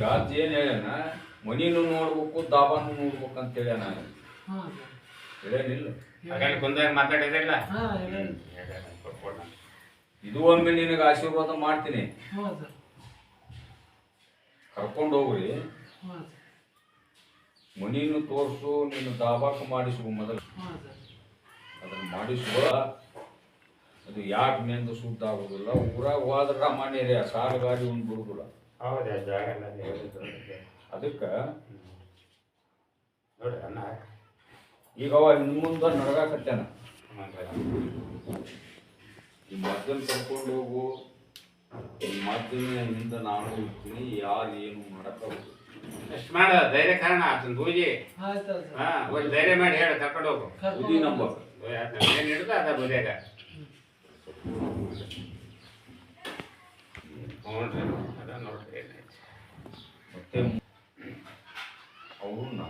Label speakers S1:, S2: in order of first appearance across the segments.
S1: ಈಗ ಏನು ಹೇಳ್ಯಾನ? ಮನಿನೂ ನೋಡ್ಬೇಕು ದಾಬಾನು ನೋಡ್ಬೇಕು ಅಂತ ಹೇಳ್ಯಾನ
S2: ನಾನು
S1: ಹೇಳ್ಯಾನಿಲ್ಲ.
S3: ಹಾಗಾಗಿ ಕುಂದಾಗ ಮಾತಾಡಿದಿಲ್ಲ
S1: ಇದು ಒಮ್ಮೆ ನಿನಗೆ ಆಶೀರ್ವಾದ ಮಾಡ್ತೀನಿ. ಕರ್ಕೊಂಡು ಹೋಗ್ರಿ. ಮನಿನು ತೋರಿಸು ನೀನು ದಾಬಾಕ ಮಾಡಿಸುವ ಮೊದಲು. ಅದನ್ನ ಮಾಡಿಸುವ. ಅದು ಯಾಕೆ ನೆಂದು ಸುದ್ದ ಆಗೋದಿಲ್ಲ. ಊರಾಗ ಹೋದ್ರ ಆ ಸಾಲು ಗಾಡಿ ಒಂದು ಬಿಡುದಿಲ್ಲ.
S3: ಹೌದಾ ಜಾಗ
S1: ಅದಕ್ಕೆ
S3: ನೋಡಿ ಅನ್ನ
S1: ಈಗ ಅವ ಇನ್ ಮುಂದೆ ನಡಗಾಕತ್ತಾನ? ಈ ಮದ್ದನ್ನು ಕರ್ಕೊಂಡು ಹೋಗು. ಈ ಮದ್ದಿನ ಹಿಂದೆ ನಾನು ಇರ್ತೀನಿ ಯಾರು ಏನು ಮಾಡಕ್ಕ
S3: ಎಷ್ಟು ಮಾಡ ಧೈರ್ಯ ಕಾರಣ ಆತನ ಬೂಜಿ ಹಾಂ ಒಂದು ಧೈರ್ಯ ಮಾಡಿ ಹೇಳ ಕರ್ಕೊಂಡು ಹೋಗು.
S1: ಬುದ್ಧಿ ನಂಬ
S3: ಏನು ಹಿಡಿದು ಅದ ಬೂದಿಯಾಗ? ಹ್ಞೂ ರೀ ಅದ ನೋಡ್ರಿ.
S1: ಮತ್ತೆ ಅವ್ರನ್ನ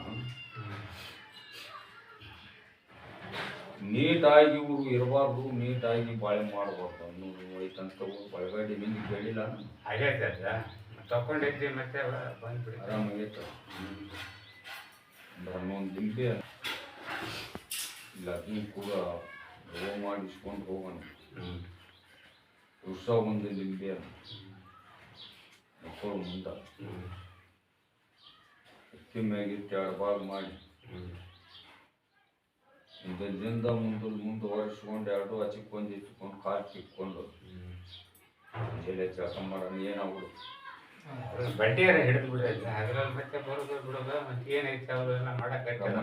S1: ನೀಟಾಗಿ ಇವರು ಇರಬಾರ್ದು ನೀಟಾಗಿ ಬಾಳೆ ಮಾಡಬಾರ್ದು ಅನ್ನೋದು ಐತಂತ ಬಳಗಡೆ ನಿಂಗೆ ಕೇಳಿಲ್ಲ.
S3: ಆಗೈತೆ ಅದ ತಗೊಂಡಿದ್ದೆ ಮತ್ತೆ ಬಂದ್ಬಿಡಿ
S1: ಆರಾಮಾಗೈತೆ. ಅಂದ್ರೆ ಹನ್ನೊಂದು ದಿನಕ್ಕೆ ಇಲ್ಲ ಅದನ್ನು ಕೂಡ ರೋಗ ಮಾಡಿಸ್ಕೊಂಡು ಹೋಗೋಣ.
S3: ಉತ್ಸವ
S1: ವರ್ಷ ಒಂದು ಲಿಂಬೆ ಮಕ್ಕಳು ಮುಂದ ಅಕ್ಕಿ ಮ್ಯಾಗಿಟ್ಟು ಎರಡು ಭಾಗ ಮಾಡಿ. ಇದರಿಂದ ಮುಂದೆ ಓಡಿಸ್ಕೊಂಡು ಎರಡು ಹಚ್ಚಿಕೊಂಡು ಇಟ್ಕೊಂಡು ಕಾಲು ಕಿಕ್ಕೊಂಡು ಜಲೆ ಕೆಲಸ ಮಾಡೋಣ ಏನಾಗ್ಬಿಡು.
S3: ಬಡ್ಡಿಯಾರ ಹಿಡಿದು ಬಿಡೋದು? ಅದ್ರಲ್ಲಿ ಮತ್ತೆ ಬರೋದು ಬಿಡೋದು ಮತ್ತೆ ಏನೈತೆ ಅವರೆಲ್ಲ ಮಾಡಕ್ಕಾಯ್ತಲ್ಲ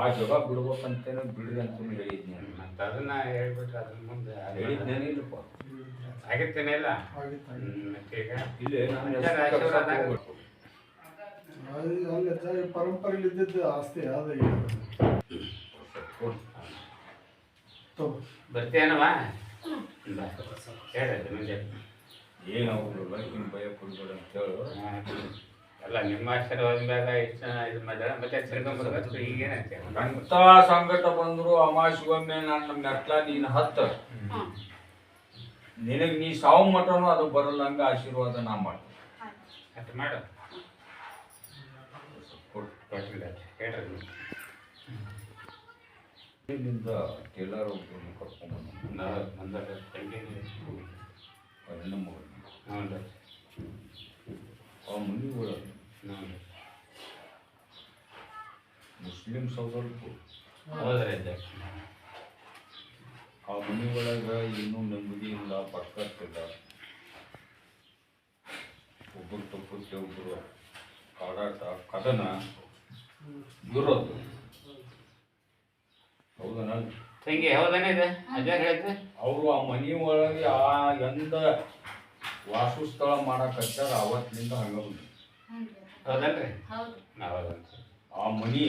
S1: ಆ ಜಗ ಬಿಡ್ಬೇಕಂತೇನೆ ಬಿಡ್ರಿ ಅಂತ ಹೇಳಿದ್ನಿ.
S3: ಮತ್ತೆ ಅದನ್ನ ಹೇಳ್ಬಿಟ್ರೆ ಅದ್ರ ಮುಂದೆ
S1: ಹೇಳಿದ್ನೇನಿಲ್ಲಪ್ಪ.
S3: ಆಗಿತ್ತೇನಿಲ್ಲ ಈಗ
S1: ಇಲ್ಲೇ.
S2: ಅಲ್ಲ ಪರಂಪರೆಯಲ್ಲಿ ಇದ್ದಿದ್ದು ಆಸ್ತಿ ಅದ ಈಗ
S3: ಬರ್ತೀಯನವ? ಹೇಳಿ ಮುಂದೆ
S1: ಭಯ ಕೊಡ್ಬೇಡ ಅಂತ ಹೇಳು.
S3: ಅಲ್ಲ ನಿಮ್ಮ ಆಶೀರ್ವಾದ ಮ್ಯಾಗ ಇಷ್ಟು ಜನ ಇದು ಮತ್ತೆ ಈಗೇನಂತೆ
S1: ಸಂಕಟ ಬಂದ್ರು ಅಮಾಶಿಗೊಮ್ಮೆ ನನ್ನ ಮೆಟ್ಲ ನೀನು ಹತ್ತ. ನಿನಗೆ ನೀ ಸಾವು ಮಟನು ಅದು ಬರಲ್ಲಂಗ ಆಶೀರ್ವಾದ ನಾ ಮಾಡ್ತೀನಿ
S3: ಮಾಡು.
S1: ಇಲ್ಲಿಂದ ಟೇಲರ್ ಒಬ್ಬರನ್ನು ಕರ್ಕೊಂಡ್ಬಂದ ಮಗನ ಆ ಮನೆ ಒಳಗೆ
S3: ಹ್ಞೂ ರೀ.
S1: ಮುಸ್ಲಿಂ ಸೌದರ್ಕು
S3: ಹೌದ್ರಿ
S1: ಆ ಮನೆ ಒಳಗೆ ಏನೂ ನೆಮ್ಮದಿ ಇಲ್ಲ ಪಕ್ಕತ್ತಿಲ್ಲ ಒಬ್ಬರು ತಪ್ಪಕ್ಕೆ ಒಬ್ಬರು ಕಾಡಾಟ ಕದನ ಇರೋದು. ಹೌದನ
S3: ತಂಗಿ ಹೌದನೇ ಇದೆ? ಅಜ್ಜ ಹೇಳಿದ್ರೆ?
S1: ಅವರು ಆ ಮನೆ ಒಳಗೆ ಆ ಎಂದ ವಾಸಸ್ಥಳ ಮಾಡಕತ್ತಾರ ಅವತ್ತಿನಿಂದ ಹಂಗ ಬಂದ್ರು.
S3: ಹೌದಲ್ರಿ
S1: ಆ ಮನಿ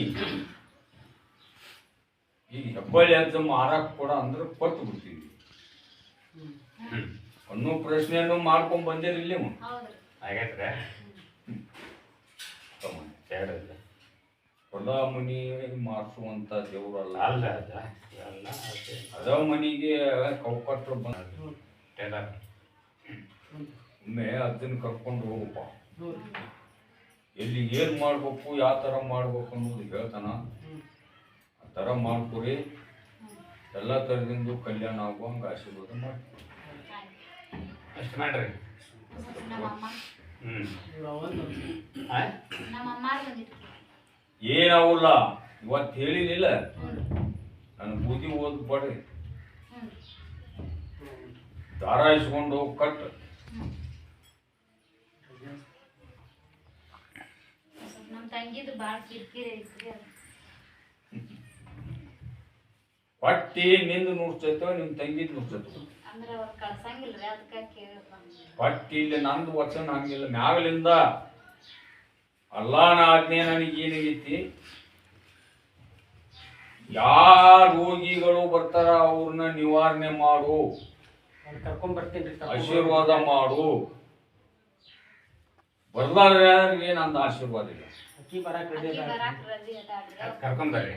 S1: ಈಗ ಹೆಬ್ಬಳ್ಳಿ ಅಂತ ಮಾರಕ್ ಕೊಡ ಅಂದ್ರೆ ಕೊಟ್ಟು ಬಿಡ್ತೀವಿ. ಅನ್ನೋ ಪ್ರಶ್ನೆಯನ್ನು ಮಾಡ್ಕೊಂಡ್ ಬಂದಿರಿ ಇಲ್ಲಿ
S3: ಆಗೈತ್ರಿ ಹೇಳಿದ್ರಿ
S1: ಹೊಲ ಮನಿ ಮಾರಿಸುವಂತ ದೇವರಲ್ಲ.
S3: ಅಲ್ಲ ಅಲ್ಲ ಅದೇ.
S1: ಮನಿಗೆ ಕೌಕಟ್ರು ಬಂದ
S3: ಟೇಲರ್.
S1: ಒಮ್ಮೆ ಅದನ್ನ ಕರ್ಕೊಂಡು ಹೋಗಪ್ಪ. ಎಲ್ಲಿ ಏನ್ ಮಾಡ್ಬೇಕು ಯಾವ ತರ ಮಾಡ್ಬೇಕು ಅನ್ನೋದು ಹೇಳ್ತಾನ. ತರ ಮಾಡ್ಕೊರಿ. ಎಲ್ಲ ತರದಿಂದ ಕಲ್ಯಾಣ ಆಗುವಂಗ ಆಶೀರ್ವಾದ ಮಾಡಿ.
S3: ಅಷ್ಟು ಮಾಡ್ರಿ.
S1: ಏನಾವಲ್ಲ ಇವತ್ತು ಹೇಳಿಲಿಲ್ಲ
S4: ಹ್ಞೂ
S1: ನನ್ನ ಬೂದಿ ಓದ್ ಬಡ್ರಿ. ದಾರ ಇಸ್ಕೊಂಡು ಹೋಗಿ ಕಟ್.
S4: ನಮ್ಮ ತಂಗಿದು ಭಾಳ ಕಿರಿಕಿರಿ ಐತ್ರಿ ಅದು.
S1: ಪಟ್ಟಿ ನಿಂದು ನುಡ್ಸೈತೋ ನಿಮ್ ತಂಗಿದ್ ನುಡ್ಸೈತೋ
S4: ಅಂದ್ರೆ ಅವ್ರು ಕಳ್ಸಂಗಿಲ್ರಿ ಅದಕ್ಕೆ
S1: ಇಲ್ಲಿ ನಂದು ವಚನ ಹಂಗಿಲ್ಲ. ಮ್ಯಾಗಲಿಂದ ಅಲ್ಲಾನ ಆಜ್ಞೆ ನನಗೆ ಏನಾಗೈತಿ? ಯಾರ ರೋಗಿಗಳು ಬರ್ತಾರ ಅವ್ರನ್ನ ನಿವಾರಣೆ ಮಾಡು.
S2: ಅವ್ರು ಕರ್ಕೊಂಡ್ ಬರ್ತೀನಿ
S1: ಆಶೀರ್ವಾದ ಮಾಡು. ಬರ್ಲಾರ ಏನಂತ ಆಶೀರ್ವಾದ ಇಲ್ಲ.
S2: ಅಕ್ಕಿ ಬರಾಕ್ ರೆಡಿ ಅದ
S3: ಕರ್ಕೊಂಬರ್ರಿ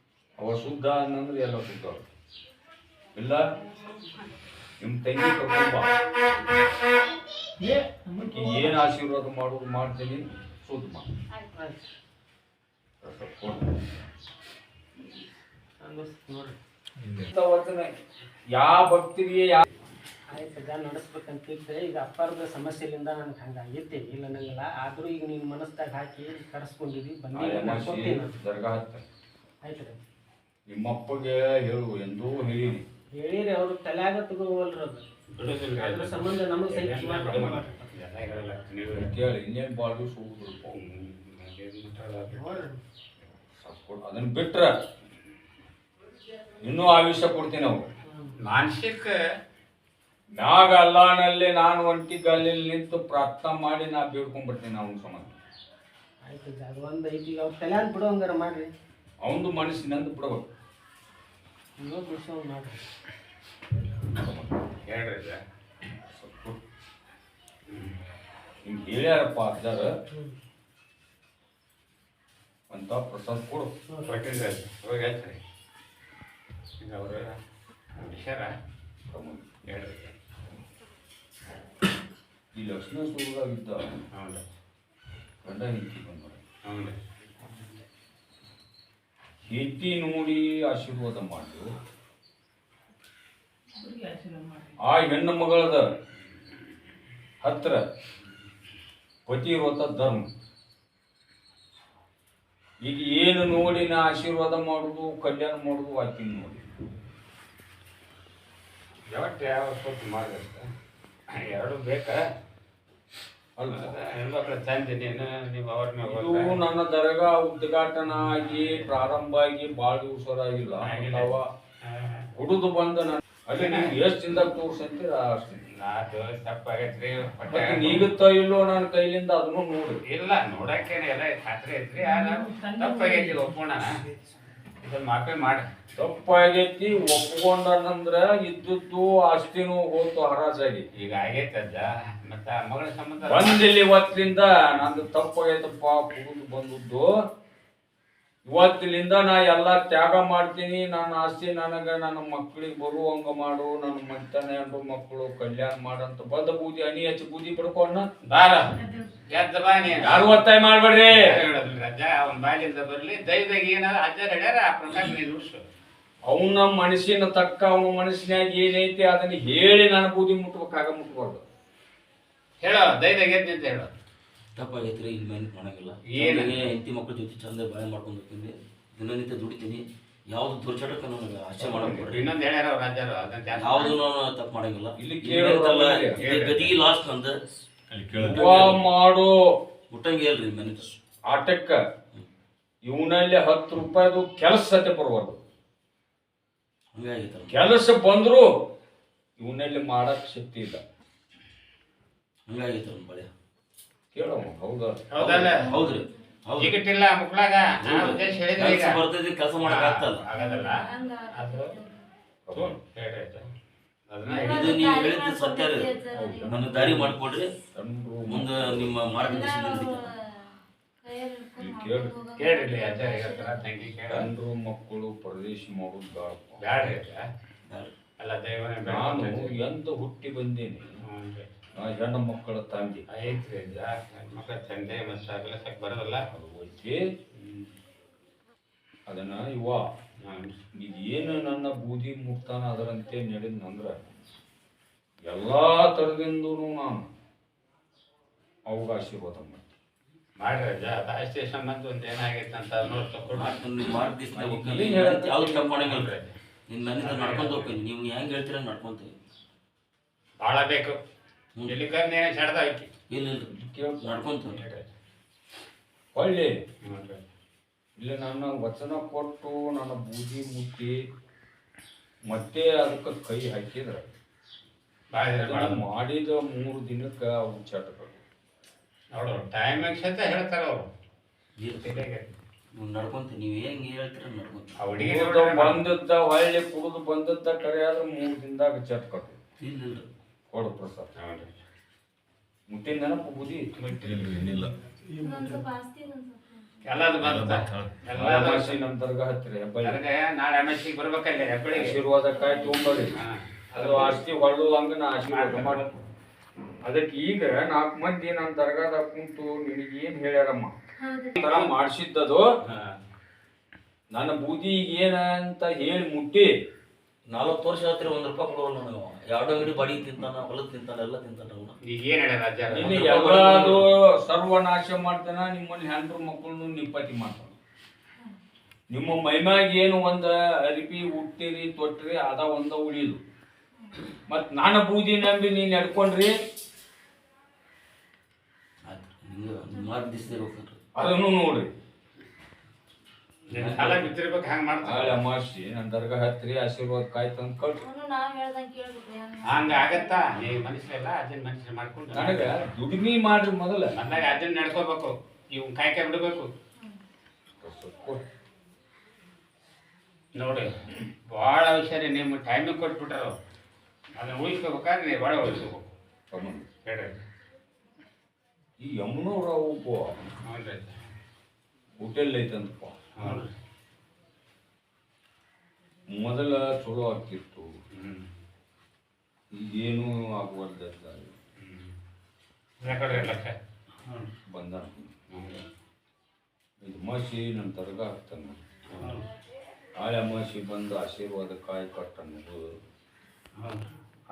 S1: ಅವ ಶುದ್ಧ ಅನ್ನಂದ್ರೆ ಎಲ್ಲ ಶುದ್ಧ ಇಲ್ಲ? ನಿಮ್ ತಂಗಿ ಕರ್ಕೊಂಡ್ ಬಾ. ಆಕಿ ಏನ್ ಆಶೀರ್ವಾದ ಮಾಡೋದು ಮಾಡ್ತೀನಿ ಶುದ್ಧ ಮಾ
S4: ಆಯ್ತು
S1: ಇಂಥ ವಚನ ಯಾವ ಭಕ್ತಿಗೆ ಯಾ
S5: ಆಯ್ತು ಈಗ ಅಪ್ಪಾರದ ಸಮಸ್ಯೆಲಿಂದ ನನಗೆ ಹಂಗಾಗಿತ್ತೆ ಇಲ್ಲ ನಂಗಿಲ್ಲ ಆದರೂ ಈಗ ನೀನು ಮನಸ್ದಾಗ ಹಾಕಿ ಕರೆಸ್ಕೊಂಡಿದ್ವಿ ಬಂದಿಲ್ಲ ನಡ್ಕೊಂತೀನಿ
S1: ದರ್ಗಾ ಹತ್ತ
S5: ಆಯ್ತು ರೀ
S1: ನಿಮ್ಮಪ್ಪಗೆ ಹೇಳು ಎಂದೂ ಹೇಳಿನಿ
S5: ಹೇಳಿರಿ ಅವ್ರು ತಲೆಯಾಗ ತಗೋವಲ್ರಿ ಅದು.
S3: ಬಿಡುದಿಲ್ಲ
S5: ಅದ್ರ ಸಂಬಂಧ ನಮಗೆ ಸಹಿತ
S1: ಕೇಳಿ ಇನ್ನೇನ್ ಬಾಳು
S5: ನೋಡ್ರಿ
S1: ಅದನ್ನ ಬಿಟ್ರ ಇನ್ನೂ ಆಯುಷ್ಯ ಕೊಡ್ತೀನಿ ನಾವು
S3: ಮಾನಸಿಕ
S1: ನಾಗ ಅಲ್ಲಾನಲ್ಲಿ ನಾನು ಒಂಟಿ ಗಲ್ಲಿ ನಿಂತು ಪ್ರಾರ್ಥನೆ ಮಾಡಿ ನಾ ಬೇಡ್ಕೊಂಡ್ಬಿಡ್ತೀನಿ ಅವನ ಸಂಬಂಧ.
S5: ಆಯ್ತು ಅದು ಒಂದು ಐತಿ ಅವ್ರ ತಲೆ ಬಿಡೋ ಹಂಗಾರ ಮಾಡ್ರಿ.
S1: ಅವನದು ಮನಸ್ಸಿನಂದು
S5: ನಂದು ಬಿಡಬೇಕು
S3: ಹೇಳ್ರಿ
S1: ನಿಮ್ಗೆ ಹೇಳ್ಯಾರಪ್ಪ ಅಜ್ಜಾರ. ಅಂತ ಪ್ರಸಾದ್ ಕೊಡು.
S3: ಹೋಗಿ ಹಚ್ಚ್ರಿ ಈಗ ಅವರು ವಿಷಾರ ಹೇಳ್ರಿ
S1: ಈ ಲಕ್ಷ್ಮಣ ಸೂರದಾಗಿದ್ದ
S3: ಹೌದು.
S1: ಗಂಡ ಬಂದ
S3: ಹೌದು.
S1: ಹೆಂಡತಿ ನೋಡಿ ಆಶೀರ್ವಾದ ಮಾಡು ಆ ಹೆಣ್ಣು ಮಗಳದ ಹತ್ರ ಪತಿವ್ರತ ಧರ್ಮ. ಈಗ ಏನು ನೋಡಿ ನಾ ಆಶೀರ್ವಾದ ಮಾಡುದು ಕಲ್ಯಾಣ ಮಾಡುದು ಆಕಿನ ನೋಡಿ.
S3: ಯಾವತ್ತು ಯಾವ ಸ್ವಲ್ಪ ಮಾಡ್ಬೇಕು ಎರಡು ಬೇಕಾ?
S1: ಅಲ್ಲ
S3: ಎಲ್ಲ ತಂದೆ ನೀನು ನೀವು ಅವ್ರ
S1: ಇದು ನನ್ನ ದರ್ಗಾ ಉದ್ಘಾಟನಾ ಆಗಿ ಪ್ರಾರಂಭ ಆಗಿ ಭಾಳ ದಿವಸ ಆಗಿಲ್ಲ
S3: ಆಗಿಲ್ಲ.
S1: ಅವ ಹುಡುದು ಬಂದ ನಾನು ಅಲ್ಲಿ ನೀವು ಎಷ್ಟು ದಿನದಾಗ ತೋರ್ಸಂತೀರ ಅಷ್ಟು.
S3: ನಾದು ತಪ್ಪಾಗೈತ್ರಿ
S1: ಮತ್ತೆ ನೀಗುತ್ತೋ ಇಲ್ಲೋ ನನ್ನ ಕೈಲಿಂದ ಅದನ್ನು ನೋಡಿ.
S3: ಇಲ್ಲ ನೋಡಕ್ಕೇನೆ ಎಲ್ಲ ಖಾತ್ರಿ ಐತ್ರಿ ಆಗ ತಪ್ಪಾಗೈತಿ ಒಪ್ಕೊಂಡ ಇದನ್ನ ಮಾಫಿ ಮಾಡಿ.
S1: ತಪ್ಪಾಗೈತಿ ಒಪ್ಕೊಂಡನಂದ್ರ ಇದ್ದದ್ದು ಆಸ್ತಿನೂ ಹೋತು ಹರಾಜಾಗಿ.
S3: ಈಗ ಆಗೈತೆ ಅಜ್ಜ ಮತ್ತ ಆ ಮಗಳ ಸಂಬಂಧ
S1: ಬಂದಿಲ್ಲಿ ಇವತ್ತಿಂದ ನಂದು ತಪ್ಪಾಗೈತಪ್ಪ ಕುಡಿದು ಬಂದದ್ದು. ಇವತ್ತಿನಿಂದ ನಾ ಎಲ್ಲ ತ್ಯಾಗ ಮಾಡ್ತೀನಿ. ನನ್ನ ಆಸ್ತಿ ನನಗ ನನ್ನ ಮಕ್ಕಳಿಗೆ ಬರುವಂಗ ಮಾಡು. ನನ್ನ ಮತ್ತನ ಹೆಂಡ್ರು ಮಕ್ಕಳು ಕಲ್ಯಾಣ ಮಾಡಂತ ಬಂದ ಬೂದಿ ಅನಿ ಹಚ್ಚಿ ಬೂದಿ ಪಡ್ಕೊಂಡ
S3: ಬಾರ. ಎದ್ದ ಬಾ
S1: ಯಾರು ಒತ್ತಾಯ ಮಾಡ್ಬೇಡ್ರಿ?
S3: ಅಜ್ಜ ಅವನ ಬರಲಿ ಬರ್ಲಿ. ದೈವದಾಗ ಏನಾರ ಅಜ್ಜ ಆ ಪ್ರಕಾರ ನೀನು ಉಡ್ಸು
S1: ಅವನ ಮನಸ್ಸಿನ ತಕ್ಕ ಅವನ ಮನಸ್ಸಿನಾಗ ಏನೈತಿ ಅದನ್ನ ಹೇಳಿ ನನ್ನ ಬೂದಿ ಮುಟ್ಬೇಕಾಗ ಮುಟ್ಬಾರ್ದು.
S3: ಹೇಳೋ ಎದ್ದು ಅಂತ ಹೇಳೋ.
S6: ತಪ್ಪಾಗೈತ್ರಿ ಇಲ್ಲಿ ಮೈನ್ ಮಾಡಂಗಿಲ್ಲ
S3: ಏನು?
S6: ಹೆಂಡತಿ ಮಕ್ಳ ಜೊತೆ ಚಂದ ಬಾಳೆ ಮಾಡ್ಕೊಂಡು ಹೋಗ್ತೀನಿ ದಿನನಿತ್ಯ ದುಡಿತೀನಿ ಯಾವ್ದು ದುರ್ಚಟಕ್ಕೆ ನನಗೆ ಆಸೆ ಮಾಡಕ್ಕೆ
S3: ಇನ್ನೊಂದು ಹೇಳ್ಯಾರ ಅವ್ರ ಅಜ್ಜರು ಅದನ್ನ ಜಾಸ್ತಿ
S6: ಯಾವ್ದು ನಾನು ತಪ್ಪು ಮಾಡಂಗಿಲ್ಲ
S1: ಇಲ್ಲಿ ಕೇಳೋದು
S6: ಇದೇ. ಗತಿಗೆ ಲಾಸ್ಟ್ ನಂದ.
S1: ಉಪ ಮಾಡು.
S6: ಮುಟ್ಟಂಗೆ ಹೇಳ್ರಿ ಮನೆ
S1: ಆಟಕ್ಕ. ಇವನಲ್ಲಿ ಹತ್ತು ರೂಪಾಯಿದು ಕೆಲಸ ಸತ್ಯ ಬರಬಾರ್ದು
S6: ಹಂಗಾಗೈತಲ್ಲ.
S1: ಕೆಲಸ ಬಂದ್ರು ಇವನಲ್ಲಿ ಮಾಡಕ್ ಶಕ್ತಿ ಇಲ್ಲ.
S6: ಹಂಗಾಗೈತಲ್ಲ ಬಳೆ.
S1: ಕೇಳವ ಹೌದಾ?
S3: ಹೌದಲ್ಲ?
S6: ಹೌದ್ರಿ ಹೌದು
S3: ಮುಕ್ಳಾಗ ಉದ್ದೇಶ ಹೇಳಿದ್ರೆ ಈಗ.
S6: ಕೆಲಸ ಬರ್ತೈತಿ ಕೆಲಸ ಮಾಡಕ್ ಆಗ್ತಲ್ಲ
S3: ಆಗದಲ್ಲ
S4: ಹಂಗ
S3: ಅದು
S1: ಹೌದಾ?
S3: ಹೇಳ್ರಿ ಅದನ್ನ
S6: ಇದು ನೀವು ಹೇಳಿದ್ದು ಸತ್ಯ ರೀ. ನನ್ನ ದಾರಿ ಮಾಡ್ಕೊಡ್ರಿ. ಮುಂದೆ ನಿಮ್ಮ ಮಾರ್ಗದರ್ಶನ.
S3: ಕೇಳ್ರಿ. ಹೇಳ್ತಾರ ತಂಗಿ
S1: ಕೇಳಂದ್ರು ಮಕ್ಕಳು ಪ್ರದೇಶ ಮಾಡೋದು
S3: ಅಜ್ಜ ಅಲ್ಲ ದೈವನೇ
S1: ನಾನು ಎಂತ ಹುಟ್ಟಿ ಬಂದೇನಿ. ನಾ ಹೆಣ್ಣು ಮಕ್ಕಳ ತಂಗಿ.
S3: ಐತ್ರಿ ಮಕ್ಕಳ ತಂದೆ ಮತ್ತೆ ಆಗಲ್ಲ ಸಾಕು ಬರೋದಲ್ಲ?
S1: ಅದು ಹೋಯ್ತಿ. ಅದನ್ನ ಇವ ಇದೇನು ಏನು ನನ್ನ ಬೂದಿ ಮುಕ್ತಾನ ಅದರಂತೆ ನಡೆದ್ನಂದ್ರ ಎಲ್ಲಾ ತರದಿಂದ ನಾನು ಅವಾಗ ಆಶೀರ್ವಾದ ಮಾಡಿ
S3: ಮಾಡ್ರಿ ಆಸ್ತಿ ಸಂಬಂಧ ಒಂದು ಏನಾಗೈತೆ ಅಂತ ನೋಡಿ
S6: ತಗೊಂಡು ಯಾವ್ದು ಮಾಡಂಗಿಲ್ಲ ನಿನ್ನ ಮನೆಯಿಂದ ನಡ್ಕೊಂತ ಹೋಗ್ತೀನಿ. ನೀವು ಹೆಂಗ್ ಹೇಳ್ತೀರ ನಡ್ಕೊಂತೀವಿ
S3: ಭಾಳ ಬೇಕು. ಎಲ್ಲಿ ಕಮ್ಮಿ ಏನು ಸೆಡ್ದ
S6: ಇಲ್ಲ ಇಲ್ಲ.
S1: ಕೇಳ್
S6: ನಡ್ಕೊಂತ
S1: ಹೊಳ್ಳಿ ಇಲ್ಲ ನನ್ನ ವಚನ ಕೊಟ್ಟು ನನ್ನ ಬೂದಿ ಮುಟ್ಟಿ ಮತ್ತೆ ಅದಕ್ಕೆ ಕೈ ಹಾಕಿದ್ರ.
S3: ಮಾಡಿದ.
S1: ಮೂರು ದಿನಕ್ಕೆ ಅವು ಚಟಗಳು
S3: ನೋಡು. ಟೈಮಿಂಗ್ ಸಹಿತ ಹೇಳ್ತಾರ ಅವರು.
S6: ನಡ್ಕೊಂತ ನೀವು ಹೆಂಗೆ ಹೇಳ್ತೀರ ನಡ್ಕೊಂತ.
S1: ಬಂದದ್ದ ಹೊಳ್ಳಿ ಕುಡಿದು ಬಂದದ್ದ ಕರೆ ಆದ್ರೆ ಮೂರು ದಿನದಾಗ ಚಟ್ ಕಟ್ಟು
S6: ಇಲ್ಲ.
S1: ಕೊಡು ಪ್ರಸಾದ. ಮುಟ್ಟಿನ ನೆನಪು ಬುದ್ಧಿ?
S4: ಏನಿಲ್ಲ.
S3: ಎಲ್ಲದು
S1: ನಮ್ಮ ದರ್ಗಾ ಹತ್ತಿರ ಹೆಬ್ಬಳ್ಳಿ.
S3: ಅದಕ್ಕೆ ನಾಳೆ ಬರ್ಬೇಕಲ್ಲ
S1: ಆಶೀರ್ವಾದಕ್ಕಾಗಿ ತೊಗೊಂಬರಿ
S3: ಹಾ.
S1: ಅದು ಆಸ್ತಿ ಹೊಳ್ಳುವಂಗ ನಾ ಆಶೀರ್ವಾದ ಮಾಡ ಅದಕ್ಕೆ ಈಗ ನಾಲ್ಕು ಮಂದಿ ನನ್ನ ದರ್ಗಾದಾಗ ಕುಂತು ನಿನಗೆ ಏನ್ ಹೇಳ್ಯಾರಮ್ಮ? ತರ ಮಾಡ್ಸಿದ್ದದು. ನನ್ನ ಬೂದಿ ಏನಂತ ಹೇಳಿ ಮುಟ್ಟಿ.
S6: ನಾಲ್ವತ್ತು ವರ್ಷ ಹತ್ತಿರ ಒಂದ್ ರೂಪಾಯಿ ಕೊಡೋಲ್ಲ ನೀವು ಎರಡು ಅಂಗಡಿ ಬಾಡಿಗೆ ತಿಂತಾನ ಹೊಲದ ತಿಂತಾನ ಎಲ್ಲ ತಿಂತಾನ ಅವ್ನು.
S3: ಈಗ ಏನ್
S1: ಸರ್ವನಾಶ ಮಾಡ್ತಾನ ನಿಮ್ಮಲ್ಲಿ ಹೆಂಡ್ರು ಮಕ್ಕಳನ್ನು ನಿಪ್ಪತಿ ಮಾಡ್ತಾನ. ನಿಮ್ಮ ಮೈಮ್ಯಾಗ ಏನು ಒಂದ ಅರಿಬಿ ಹುಟ್ಟಿರಿ ತೊಟ್ರಿ ಅದ ಒಂದ ಉಳಿದು. ಮತ್ ನಾನು ಬೂದಿ ನಂಬಿ ನೀನ್ ನಡ್ಕೊಂಡ್ರಿ. ಅದನ್ನು ನೋಡ್ರಿ.
S3: ಸಾಲ ಬಿದ್ದಿರ್ಬೇಕು ಹಂಗ ಮಾಡ್ತಾರೆ
S1: ನಾಳೆ ಅಮಾಸಿ ನನ್ನ ದರ್ಗಾ ಹತ್ರಿ ಆಶೀರ್ವಾದ ಕಾಯ್ತಂದ್ ಕಟ್.
S4: ಅವನು ನಾವ್ ಹೇಳ್ದಂಗ್ ಕೇಳ್ಬಿಟ್ರಿ
S3: ಹಂಗ ಆಗತ್ತಾ? ನೀ ಮನುಷ್ಯರೆಲ್ಲ ಅಜ್ಜನ ಮನುಷ್ಯರು ಮಾಡ್ಕೊಂಡು
S1: ನನಗೆ ದುಡಿಮೆ ಮಾಡ್ರಿ ಮೊದಲ.
S3: ಮೊದ್ಲಾಗ ಅಜ್ಜನ್ ನಡ್ಕೋಬೇಕು. ಇವ್ ಕಾಯ್ಕ ಬಿಡ್ಬೇಕು. ನೋಡಿ ಭಾಳ ಹುಷಾರಿ ನಿಮ್ಮ ಟೈಮಿಗೆ ಕೊಟ್ಬಿಟ್ರು. ಅದನ್ನ ಉಳಿಸ್ಕೋಬೇಕಾದ್ರೆ ನೀವು ಭಾಳ ಉಳಿಸ್ಕೋಬೇಕು. ಹೇಳ್ರಿ
S1: ಈ ಯಮುನೂರ
S3: ರೀ
S1: ಹೋಟೆಲ್ ಐತಂತಪ್ಪ. ಮೊದಲ ಚಲೋ ಆಗ್ತಿತ್ತು. ಈಗೇನು ಆಗುವಲ್ದ ಬಂದ ಇದು ಅಮಾಸಿ ನನ್ನ ತರಗ ಆಗ್ತಾನ. ಆಳೆ ಅಮಾಸಿ ಬಂದು ಆಶೀರ್ವಾದ ಕಾಯಿ ಕಟ್ಟ ಅನ್ನೋದು
S3: ಹ್ಞೂ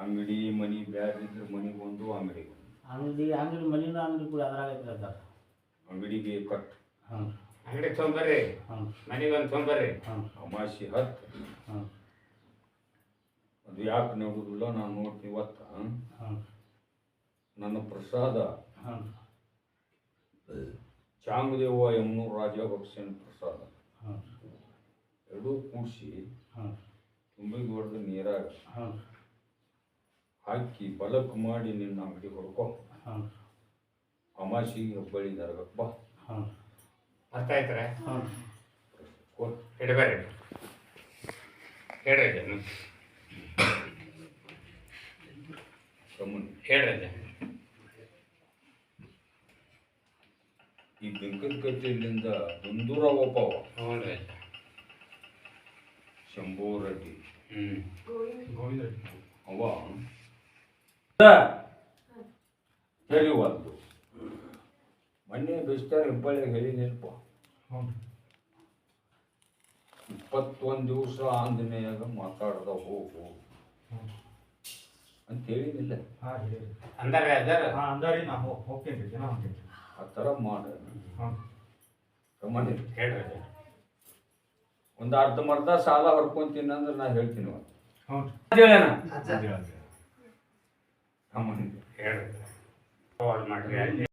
S1: ಅಂಗಡಿ ಮನಿ ಬ್ಯಾರಿದ್ರೆ ಇದ್ರೆ ಮನಿ ಬಂದು ಅಂಗಡಿಗೆ
S5: ಅಂಗಡಿ ಅಂಗಡಿ ಮನಿನ ಅಂಗಡಿ ಕೂಡ ಅದ್ರಾಗ
S1: ಅಂಗಡಿಗೆ ಕಟ್.
S5: ಹ್ಞೂ
S3: ಅಂಗಡಿ
S5: ತೊಂಬರ್ರಿ
S3: ಮನೆಗೆ ಒಂದು ತೊಗೊಂಬರ್ರಿ
S5: ಹ್ಞೂ
S1: ಅಮಾಸಿ ಹತ್ತು. ಅದು ಯಾಕೆ ನೋಡುದಿಲ್ಲ ನಾನು ನೋಡ್ತೀನಿ ಇವತ್ತ. ನನ್ನ ಪ್ರಸಾದ.
S5: ಹ್ಞೂ
S1: ಚಾಂಗದೇವ ಯಮನೂರು ರಾಜ ಬಕ್ಷನ್ ಪ್ರಸಾದ ಎರಡೂ ಕೂಡಿಸಿ
S5: ತುಂಬಿಗೆ
S1: ತುಂಬಿ ಹೊಡೆದು ನೀರಾಗ ಹಾಕಿ ಬಲಕ್ ಮಾಡಿ ನಿನ್ನ ಅಂಗಡಿ ಹೊಡ್ಕೊ. ಅಮಾಸಿ ಹೆಬ್ಬಳ್ಳಿ
S5: ಹ್ಞೂ
S3: ಅರ್ಥ ಆಯ್ತಾರೆ
S5: ಹ್ಞೂ
S1: ಕೊಟ್
S3: ಇಡಬೇಡಿ ಹೇಳ್ರಿ ಅಜ್ಜ. ಹ್ಞೂ.
S1: ಕಮ್ಮನ್
S3: ಹೇಳ್ರಿ ಅಜ್ಜ.
S1: ಈ ಬೆಂಕದ ಕಟ್ಟೆಯಿಂದ ಒಂದೂರ ಒಬ್ಬವ
S3: ಹ್ಞೂ ರೀ ಅಜ್ಜ
S1: ಶಂಭೂ ರೆಡ್ಡಿ
S3: ಹ್ಞೂ
S1: ಅವ ಹೇಳಿವಲ್ದು ಮೊನ್ನೆ ಬೆಸ್ಟಾರ್ ಹೆಬ್ಬಳ್ಳಿಗೆ ಹೇಳಿ ನೆನಪ ಇಪ್ಪತ್ತೊಂದು ದಿವಸ ಆಂಜನೇಯಾಗ ಮಾತಾಡದ ಹೋಗು. ಅಂತ ಹೇಳಿನಿಲ್ಲ
S3: ಅಂದಾರೆ ಅಜ್ಜಾರ
S7: ಅಂದಾರಿ. ನಾ ಹೋಗ್ತೇನೆ ಜನ ಹೋಗ್ತೀನಿ
S1: ಆ ಥರ ಮಾಡ
S7: ಹ್ಞೂ
S1: ಕಮ್ಮನಿ
S3: ಹೇಳ್ರಿ
S1: ಒಂದು ಅರ್ಧಮರ್ಧ ಸಾಲ ಹೊಡ್ಕೊಂತೀನಿ ಅಂದ್ರೆ ನಾ ಹೇಳ್ತೀನಿ
S7: ಹ್ಞೂ
S3: ಹೇಳ್ರಿ. ಕಾಲ್ ಮಾಡ್ರಿ. ಅಲ್ಲಿ